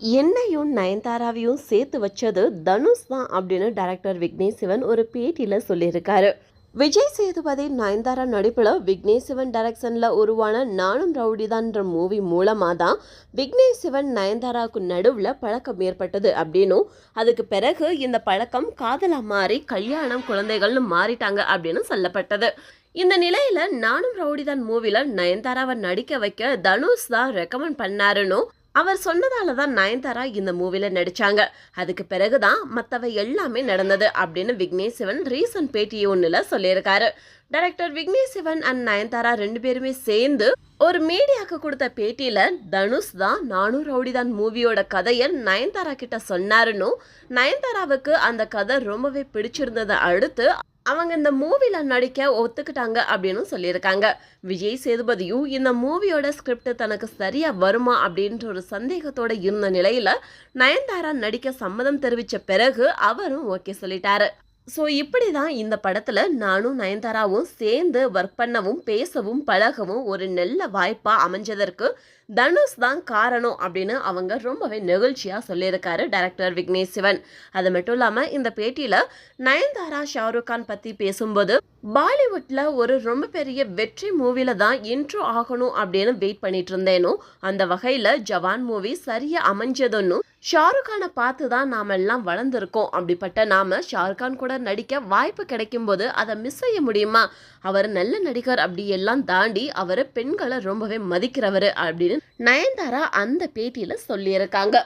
என்னையும் நயன்தாராவையும் சேர்த்து வச்சது தனுஷ் தான் அப்படின்னு டைரக்டர் விக்னேஷ் சிவன் ஒரு பேட்டியில் சொல்லியிருக்காரு. விஜய் சேதுபதி நயன்தாரா நடிப்பில் விக்னேஷ் சிவன் டைரக்ஷனில் உருவான நானும் ரவுடிதான்ற மூவி மூலமாக தான் விக்னேஷ் சிவன் நயன்தாராவுக்கு நடுவில் பழக்கம் ஏற்பட்டது அப்படின்னும் அதுக்கு பிறகு இந்த பழக்கம் காதலாக மாறி கல்யாணம் குழந்தைகள்னு மாறிட்டாங்க அப்படின்னு சொல்லப்பட்டது. இந்த நிலையில் நானும் ரவுடிதான் மூவியில் நயன்தாராவை நடிக்க வைக்க தனுஷ் தான் ரெக்கமெண்ட் பண்ணாருன்னு அவர் சொன்னதால தான் நயன்தாரா இந்த மூவியில் நடிச்சாங்க. அதுக்கு பிறகு தான் மற்றவை எல்லாமே நடந்தது அப்படின்னு விக்னேஷ் சிவன் ரீசன்ட் பேட்டி ஒன்றில் சொல்லியிருக்காரு. டைரக்டர் விக்னேஷ் சிவன் அண்ட் நயன்தாரா ரெண்டு பேருமே சேர்ந்து ஒரு மீடியாவுக்கு கொடுத்த பேட்டியில் தனுஷ் தான் நானும் ரவுடிதான் மூவியோட கதையை நயன்தாரா கிட்ட சொன்னாருன்னு நயன்தாராவுக்கு அந்த கதை ரொம்பவே பிடிச்சிருந்ததை அடுத்து அவங்க இந்த மூவியில் நடிக்க ஒத்துக்கிட்டாங்க அப்படின்னு சொல்லியிருக்காங்க. விஜய் சேதுபதியும் இந்த மூவியோட ஸ்கிரிப்ட் தனக்கு சரியாக வருமா அப்படின்ற ஒரு சந்தேகத்தோடு இருந்த நிலையில் நயன்தாரா நடிக்க சம்மதம் தெரிவித்த பிறகு அவரும் ஓகே சொல்லிட்டாரு. ஸோ இப்படி தான் இந்த படத்தில் நானும் நயன்தாராவும் சேர்ந்து ஒர்க் பண்ணவும் பேசவும் பழகவும் ஒரு நல்ல வாய்ப்பாக அமைஞ்சதற்கு தனுஷ் தான் காரணம் அப்படின்னு அவங்க ரொம்பவே நெகிழ்ச்சியாக சொல்லியிருக்காரு டைரக்டர் விக்னேஷ் சிவன். அது மட்டும் இல்லாமல் இந்த பேட்டியில் நயன்தாரா ஷாருக் கான் பற்றி பேசும்போது பாலிவுட்டில் ஒரு ரொம்ப பெரிய வெற்றி மூவியில் தான் இன்ட்ரோ ஆகணும் அப்படின்னு வெயிட் பண்ணிட்டு இருந்தேனோ அந்த வகையில் ஜவான் மூவி சரியாக அமைஞ்சதுன்னு ஷாருக் கானை பார்த்து தான் நாம எல்லாம் வளர்ந்துருக்கோம். அப்படிப்பட்ட நாம ஷாருக் கான் கூட நடிக்க வாய்ப்பு கிடைக்கும் போது அதை மிஸ் செய்ய முடியுமா? அவர் நல்ல நடிகர் அப்படி எல்லாம் தாண்டி அவர் பெண்களை ரொம்பவே மதிக்கிறவர் அப்படின்னு நயன்தாரா அந்த பேட்டியில சொல்லியிருக்காங்க.